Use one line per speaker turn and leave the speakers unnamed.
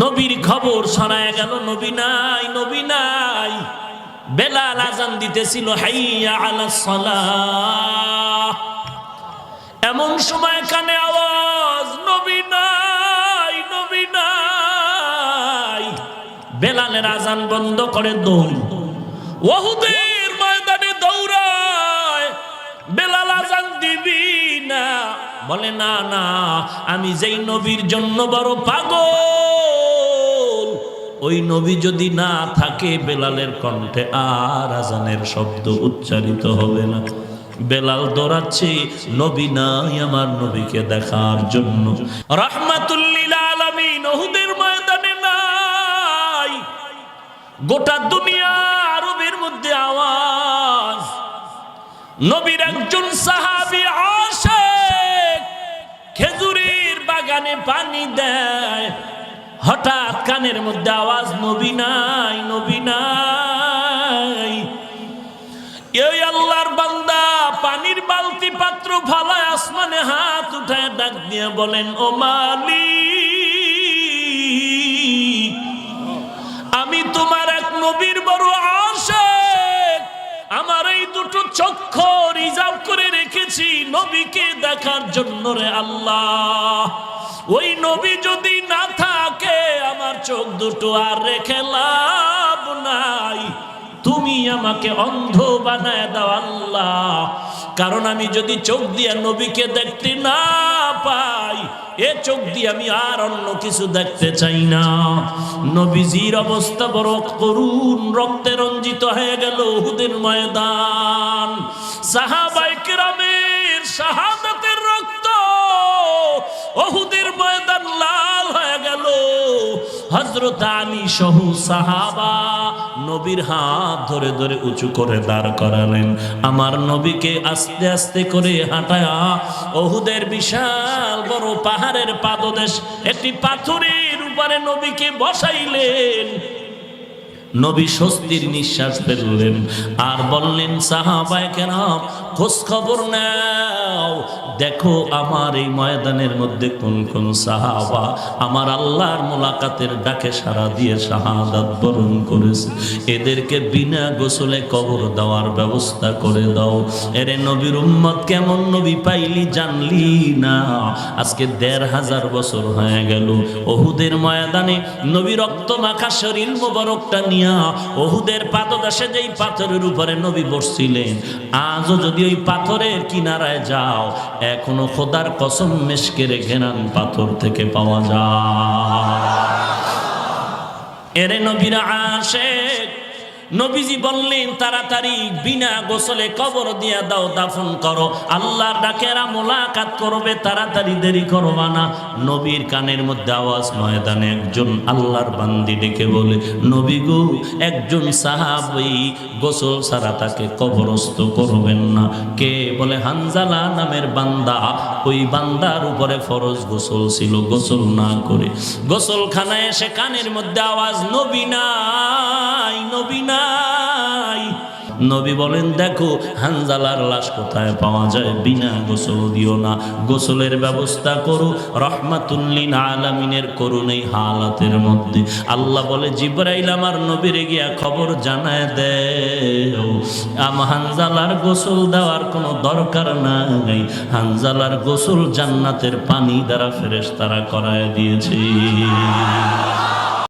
নবীর খবর শোনায় গেল, নবী নাই নবী নাই। বেলাল আজান দিতেছিল, হাইয়া আলা সালাহ। এমন সময় কানে আওয়াজ, নবী নাই নবী নাই। বেলালের আজান বন্ধ করে দৌড়। ওহুদের ময়দানে দৌড়ায়, বেলাল আজান দিবি না? বলে, না না, আমি যেই নবীর জন্য বড় পাগল। ওই নবী যদি না থাকে, বেলালের কণ্ঠে আর আজানের শব্দ উচ্চারিত হবে না। বেলাল দৌড়াচ্ছে, নবী নাই আমার নবীকে দেখার জন্য। রহমাতুল্লিল আলামিন ওহুদের ময়দানে নাই। গোটা দুনিয়া আরবের মধ্যে আওয়াজ। নবীর একজন সাহাবী আশেক, খেজুরের বাগানে পানি দেয়। হঠাৎ কানের মধ্যে আওয়াজ, নবী নাই নবী নাই। এই আল্লাহর বান্দা পানির বালতি পাত্র ভালায় আসমানে হাত উঠায় ডাক দিয়ে বলেন, ও মালিক, আমি তোমার এক নবীর বড় আশেক। আমার এই দুটো চক্ষু রিজার্ভ করে রেখেছি নবীকে দেখার জন্য রে আল্লাহ। ওই নবী যদি না চোখ দুটো আর রেখে লাভ নাই। তুমি আমাকে অন্ধ বানায় দাও আল্লাহ। কারণ আমি যদি চোখ দিয়ে নবীকে দেখতে না পাই, এ চোখ দিয়ে আমি আর অন্য কিছু দেখতে চাই না। নবীজির অবস্থা বড় করুণ, রক্তে রঞ্জিত হয়ে গেল হুদের ময়দান। সাহাবাই কেরামের হজরত আলী সহ সাহাবা নবীর হাত ধরে ধরে উঁচু করে দাঁড় করালেন। আমার নবীকে আস্তে আস্তে করে হাঁটায়া ওহুদের বিশাল বড় পাহাড়ের পাদদেশ একটি পাথরের উপরে নবীকে বসাইলেন। নবী স্বস্তির নিঃশ্বাস ফেললেন। আর বললেন, সাহাবায় কেন খোঁজ খবর নাও। দেখো আমার এই ময়দানের মধ্যে কোন কোন সাহাবা আমার আল্লাহর মোলাকাতের ডাকে সারা দিয়ে শাহাদাত বরণ করেছে। এদেরকে বিনা গোসলে কবর দেওয়ার ব্যবস্থা করে দাও। এরে নবীর উম্মত, কেমন নবী পাইলি জানলি না। আজকে দেড় হাজার বছর হয়ে গেল। ওহুদের ময়দানে নবী রক্ত মাখা শরীর মোবারকটা নিয়া ওহুদের পাদদাসে যেই পাথরের উপরে নবী বসছিলেন, আজও যদি ওই পাথরের কিনারায় যাও, এখনও খোদার কসম রেখে ঘেরান পাথর থেকে পাওয়া যায়। এরে নবীরা আশেক নবীজি বললেন, তাড়াতাড়ি বিনা গোসলে কবর দিয়া দাও, দাফন করো। আল্লাহর ডাকেরা মোলাকাত করবে, তাড়াতাড়ি দেরি করবা না। নবীর কানের মধ্যে আওয়াজ, ময়দানে একজন আল্লাহর বান্দি ডেকে বলে, নবী গো, একজন সাহাবি গোসল ছাড়া তাকে কবরস্থ করবেন না। কে বলে, হানজালা নামের বান্দা, ওই বান্দার উপরে ফরজ গোসল ছিল, গোসল না করে। গোসলখানায় এসে কানের মধ্যে আওয়াজ, নবী নাই নবী নাই। নবী বলেন, দেখো, হানজালার লাশ কোথায় পাওয়া যায়? বিনা গোসল দিও না। গোসলের ব্যবস্থা করো রহমাতুল্লিন আলামিনের করুন এই হালাতের মধ্যে। আল্লাহ বলে, জিব্রাইল আমার নবীর গিয়া খবর জানায় দেও। আম হানজালার গোসল দেওয়ার কোনো দরকার নাই। হানজালার গোসল জান্নাতের পানি দ্বারা ফেরেশ তারা করায় দিয়েছে।